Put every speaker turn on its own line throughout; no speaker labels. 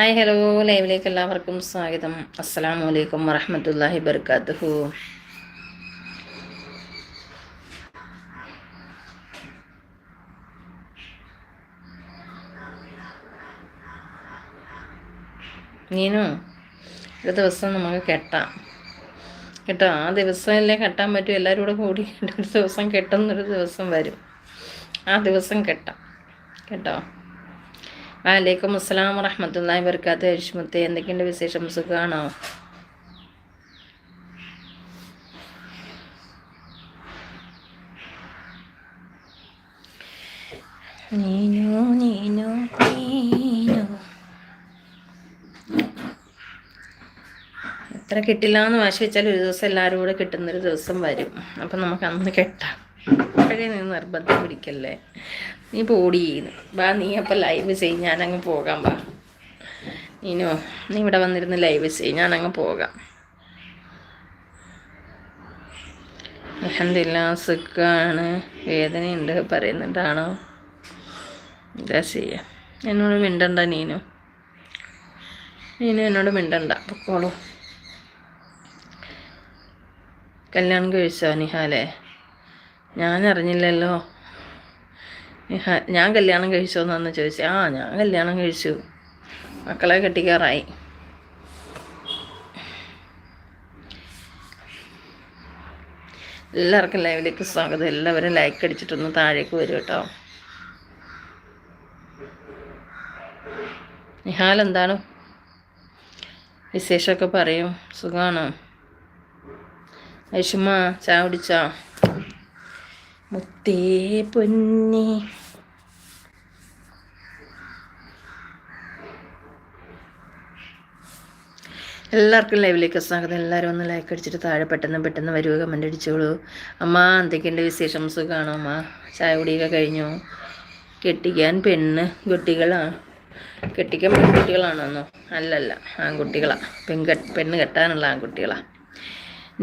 Hi hello. ലൈവിലേക്ക് എല്ലാവർക്കും സ്വാഗതം. അസ്സാം വലൈക്കും വറഹമത്തല്ലാഹി വർക്കാത്തുഹു നീനു ഒരു ദിവസം നമുക്ക് കെട്ടാം. കേട്ടോ ആ ദിവസമല്ലേ കെട്ടാൻ പറ്റും? എല്ലാവരും കൂടെ കൂടി ഒരു ദിവസം കെട്ടുന്നൊരു ദിവസം വരും. ആ ദിവസം കെട്ടാം. കേട്ടോ? വാലേക്കും അസ്സലാം വറഹമത്തല്ലാഹി വർക്കാത്ത ഹരിഷ്മത്തെ എന്തൊക്കെയുണ്ട് വിശേഷം? സുഖമാണോ നീനു നീനു നീനു. എത്ര കിട്ടില്ല എന്ന് വാശി വെച്ചാൽ ഒരു ദിവസം എല്ലാവരും കൂടെ കിട്ടുന്നൊരു ദിവസം വരും. അപ്പം നമുക്ക് അന്ന് കെട്ടാം. അപ്പോഴേ നിർബന്ധം പിടിക്കല്ലേ? നീ പോടി വാ നീ അപ്പം ലൈവ് ചെയ്യും ഞാനങ്ങ് പോകാം വാ നീനോ നീ ഇവിടെ വന്നിരുന്ന് ലൈവ് ചെയ്യും ഞാനങ്ങ് പോകാം. അലഹമില്ല സുഖമാണ് വേദനയുണ്ട് പറയുന്നുണ്ടാണോ? എന്താ ചെയ്യാം? എന്നോട് മിണ്ടണ്ട നീനു. നീനു എന്നോട് മിണ്ടണ്ട പൊക്കോളൂ. കല്യാണം കഴിച്ചോ നിഹാലേ? ഞാൻ അറിഞ്ഞില്ലല്ലോ. ഞാൻ കല്യാണം കഴിച്ചോ എന്നാന്ന് ചോദിച്ചു ആ ഞാൻ കല്യാണം കഴിച്ചു. മക്കളെ കെട്ടിക്കാറായി. എല്ലാവർക്കും ലൈവിലേക്ക് സ്വാഗതം. എല്ലാവരും ലൈക്ക് അടിച്ചിട്ടൊന്ന് താഴേക്ക് വരും കേട്ടോ. നിഹാൽ എന്താണ്? വിശേഷമൊക്കെ പറയും. സുഖമാണോ ഐഷുമ്മ ചാ കുടിച്ചോ? മുത്തേ പൊന്നി. എല്ലാവർക്കും ലൈവിലേക്ക് സ്വാഗതം. എല്ലാവരും ഒന്ന് ലൈക്ക് അടിച്ചിട്ട് താഴെ പെട്ടെന്ന് പെട്ടെന്ന് വരിക കമന്റ് അടിച്ചോളൂ. അമ്മ എന്തൊക്കെയുണ്ട് വിശേഷം? സുഖമാണോ അമ്മ? ചായ കുടിയൊക്കെ കഴിഞ്ഞു? കെട്ടിക്കാൻ പെണ്ണ് കുട്ടികളാണ് കെട്ടിക്കാൻ പെൺകുട്ടികളാണോന്നോ അല്ലല്ല ആൺകുട്ടികളാണ് പെൺ പെണ്ണ് കെട്ടാനുള്ള ആൺകുട്ടികളാണ്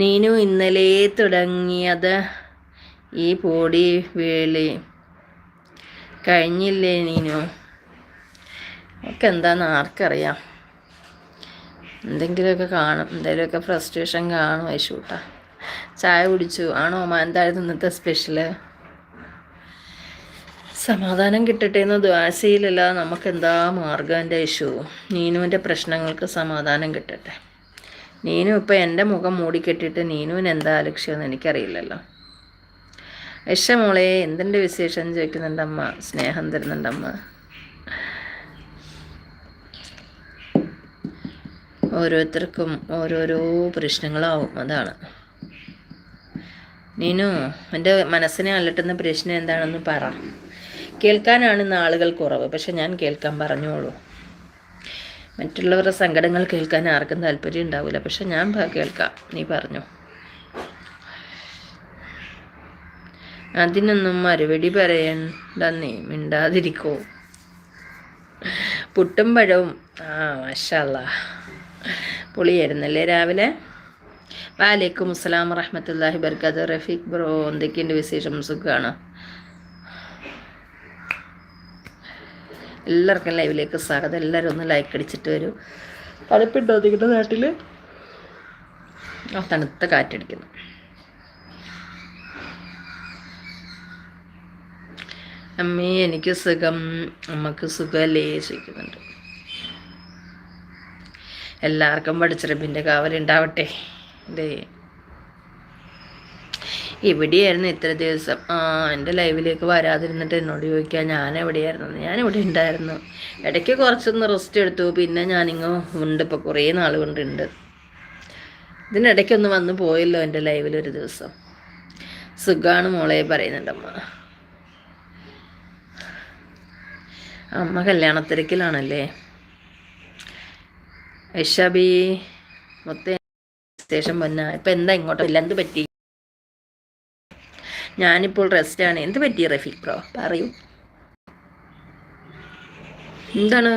നീനു ഇന്നലെ തുടങ്ങിയത് ഈ പൊടി വേളി. കഴിഞ്ഞില്ലേ നീനു? ഒക്കെ എന്താന്ന് ആർക്കറിയാം. എന്തെങ്കിലുമൊക്കെ കാണും. എന്തെങ്കിലുമൊക്കെ ഫ്രസ്ട്രേഷൻ കാണും. ഐശൂട്ടാ ചായ കുടിച്ചു. ആണോ അമ്മ? എന്തായിരുന്നു ഇന്നത്തെ സ്പെഷ്യൽ സമാധാനം കിട്ടട്ടെ എന്ന് ദ്വാശയിലല്ല നമുക്ക് എന്താ മാർഗം എന്റെ നീനുവിന്റെ പ്രശ്നങ്ങൾക്ക് സമാധാനം കിട്ടട്ടെ. നീനു ഇപ്പം എന്റെ മുഖം മൂടിക്കെട്ടിട്ട് നീനുവിന് എന്താ ലക്ഷ്യമെന്ന് എനിക്കറിയില്ലല്ലോ. മോളെ എന്തിന്റെ വിശേഷം? ചോദിക്കുന്നുണ്ടമ്മ സ്നേഹം തരുന്നുണ്ടമ്മ ഓരോരുത്തർക്കും ഓരോരോ പ്രശ്നങ്ങളാവും അതാണ്. നീനു എന്റെ മനസ്സിനെ അലട്ടുന്ന പ്രശ്നം എന്താണെന്ന് പറ. കേൾക്കാനാണ് ഇന്ന് ആളുകൾ കുറവ് പക്ഷെ ഞാൻ കേൾക്കാൻ പറഞ്ഞോളൂ. മറ്റുള്ളവരുടെ സങ്കടങ്ങൾ കേൾക്കാൻ ആർക്കും താല്പര്യം ഉണ്ടാവില്ല പക്ഷെ ഞാൻ കേൾക്കാം. നീ പറഞ്ഞു. അതിനൊന്നും മറുപടി പറയണ്ട നീ മിണ്ടാതിരിക്കോ. പുട്ടും പഴവും. ആ മഷല്ല പൊളിയായിരുന്നല്ലേ രാവിലെ? വാലേക്കും അസ്സലാം വറഹമത്തല്ലാഹി ബർക്കാത്ത് റഫീഖ് ബ്രോ എന്തൊക്കെയുണ്ട് വിശേഷം? സുഖമാണ് എല്ലാവർക്കും ലൈവിലേക്ക് സ്വാഗതം. എല്ലാവരും ഒന്ന് ലൈക്ക് അടിച്ചിട്ട് വരൂ. തണുപ്പുണ്ടോ നിങ്ങളുടെ നാട്ടിൽ ആ തണുത്ത കാറ്റടിക്കുന്നു. അമ്മേ എനിക്ക് സുഖം. അമ്മയ്ക്ക് സുഖമല്ലേ? ചോദിക്കുന്നുണ്ട്. എല്ലാവർക്കും പഠിച്ചറബിന്റെ കാവലുണ്ടാവട്ടെ ദേ. എവിടെയായിരുന്നു ഇത്ര ദിവസം. ആ എന്റെ ലൈവിലേക്ക് വരാതിരുന്നിട്ട് എന്നോട് ചോദിക്കുക ഞാൻ എവിടെയായിരുന്നു ഞാൻ ഇവിടെ ഉണ്ടായിരുന്നു. ഇടയ്ക്ക് കുറച്ചൊന്ന് റെസ്റ്റ് എടുത്തു. പിന്നെ ഞാനിങ്ങ് ഉണ്ട്. ഇപ്പോൾ കുറേ നാൾ കൊണ്ടുണ്ട് ഇതിനിടയ്ക്കൊന്ന് വന്ന് പോയല്ലോ എന്റെ ലൈവിൽ ഒരു ദിവസം. സുഖമാണ് മോളെ പറയുന്നുണ്ടമ്മ അമ്മ കല്യാണത്തിരക്കിലാണല്ലേ? യഷബി മൊത്തം സ്റ്റേഷൻ വന്ന. ഇപ്പം എന്താ ഇങ്ങോട്ടില്ല എന്ത് പറ്റി? ഞാനിപ്പോൾ റെസ്റ്റാണ് എന്ത് പറ്റി റഫീഖ് ബ്രോ? പറയൂ. എന്താണ്?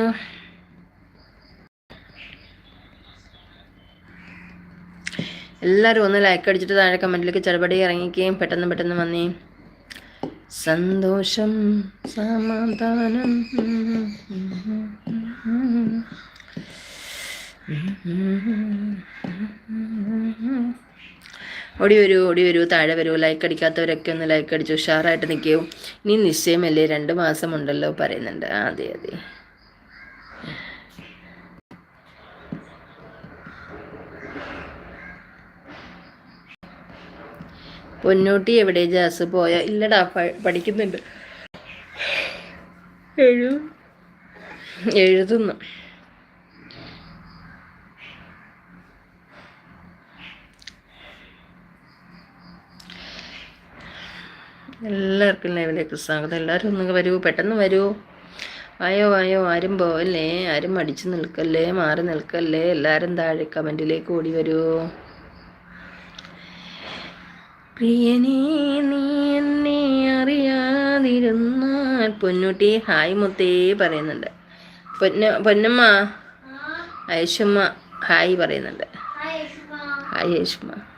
എല്ലാവരും ഒന്ന് ലൈക്ക് അടിച്ചിട്ട് താഴെ കമന്റിലേക്ക് ചെറുപടി ഇറങ്ങിക്കുകയും പെട്ടെന്ന് പെട്ടെന്ന് വന്നേ. സന്തോഷം സമാധാനം. ഓടി വരൂ ഓടി വരൂ താഴെ വരൂ ലൈക്ക് അടിക്കാത്തവരൊക്കെ ഒന്ന് ലൈക്ക് അടിച്ചു ഉഷാറായിട്ട് നിൽക്കൂ ഇനി നിശ്ചയമല്ലേ രണ്ട് മാസമുണ്ടല്ലോ പറയുന്നുണ്ട്. അതെ അതെ. പൊന്നൂട്ടി എവിടെ? ജാസ് പോയ? ഇല്ലടാ പഠിക്കുന്നുണ്ട്. എഴു എഴുതുന്നു. എല്ലാവർക്കും ലൈവിലേക്ക് സ്വാഗതം. എല്ലാവരും ഒന്ന് വരൂ. പെട്ടെന്ന് വരൂ. വായോ വായോ. ആരും പോവല്ലേ? ആരും മടിച്ചു നിൽക്കല്ലേ? മാറി നിൽക്കല്ലേ? എല്ലാവരും താഴെ കമന്റിലേക്ക് ഓടി വരൂ. പ്രിയനേ നീ എന്നെ അറിയാതിരുന്നാൽ പൊന്നൂട്ടി ഹായ് മുത്തേ പറയുന്നുണ്ട്. പൊന്ന പൊന്നമ്മ ഐഷമ്മ ഹായ് പറയുന്നുണ്ട്. ഹായ് ഐഷമ്മ